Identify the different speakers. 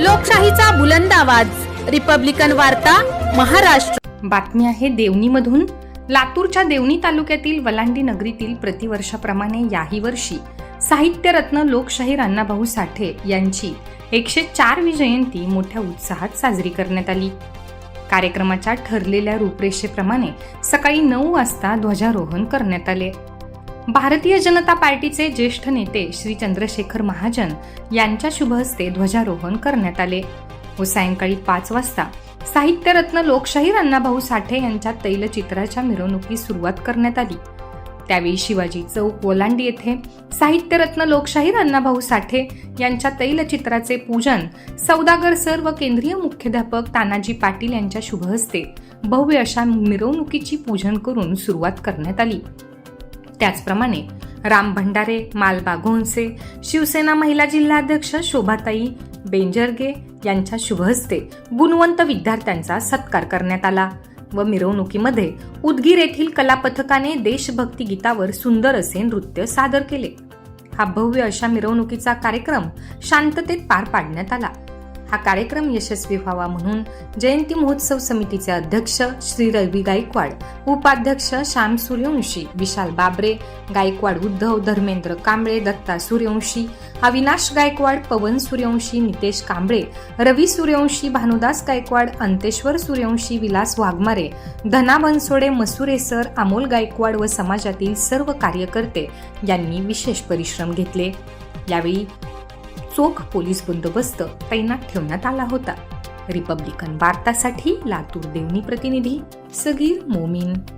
Speaker 1: लोकशाहीचा बुलंद आवाज. रिपब्लिकन वार्ता महाराष्ट्र.
Speaker 2: बातमी आहे देवणीमधून लातूरच्या देवणी तालुक्यातील वलांडी नगरीतील प्रतिवर्षाप्रमाणे याही वर्षी साहित्यरत्न लोकशाहीर अण्णाभाऊ साठे यांची एकशे चारवी जयंती मोठ्या उत्साहात साजरी करण्यात आली. कार्यक्रमाच्या ठरलेल्या रूपरेषेप्रमाणे सकाळी नऊ वाजता ध्वजारोहण करण्यात आले. भारतीय जनता पार्टीचे ज्येष्ठ नेते श्री चंद्रशेखर महाजन यांच्या शुभ हस्ते ध्वजारोहण करण्यात आले. व सायंकाळी पाच वाजता साहित्यरत्न लोकशाहीर अण्णाभाऊ साठे यांच्या तैलचित्राच्या मिरवणुकीस सुरुवात करण्यात आली. त्यावेळी शिवाजी चौक ओलांडी येथे साहित्यरत्न लोकशाहीर अण्णाभाऊ साठे यांच्या तैलचित्राचे पूजन सौदागर सर व केंद्रीय मुख्याध्यापक तानाजी पाटील यांच्या शुभ हस्ते भव्य अशा मिरवणुकीची पूजन करून सुरुवात करण्यात आली. त्याचप्रमाणे राम भंडारे मालबा घोणसे शिवसेना महिला जिल्हाध्यक्ष शोभाताई बेंजरगे यांच्या शुभहस्ते गुणवंत विद्यार्थ्यांचा सत्कार करण्यात आला व मिरवणुकीमध्ये उदगीर येथील कलापथकाने देशभक्ती गीतावर सुंदर असे नृत्य सादर केले. हा भव्य अशा मिरवणुकीचा कार्यक्रम शांततेत पार पाडण्यात आला. हा कार्यक्रम यशस्वी व्हावा म्हणून जयंती महोत्सव समितीचे अध्यक्ष श्री रवी गायकवाड उपाध्यक्ष श्याम सूर्यवंशी विशाल बाबरे गायकवाड उद्धव धर्मेंद्र कांबळे दत्ता सूर्यवंशी अविनाश गायकवाड पवन सूर्यवंशी नितेश कांबळे रवी सूर्यवंशी भानुदास गायकवाड अंतेश्वर सूर्यवंशी विलास वाघमारे धना बनसोडे मसुरे सर अमोल गायकवाड व समाजातील सर्व कार्यकर्ते यांनी विशेष परिश्रम घेतले. यावेळी चोख पोलीस बंदोबस्त तैनात ठेवण्यात आला होता. रिपब्लिकन वार्तासाठी लातूर देवणी प्रतिनिधी सगीर मोमीन.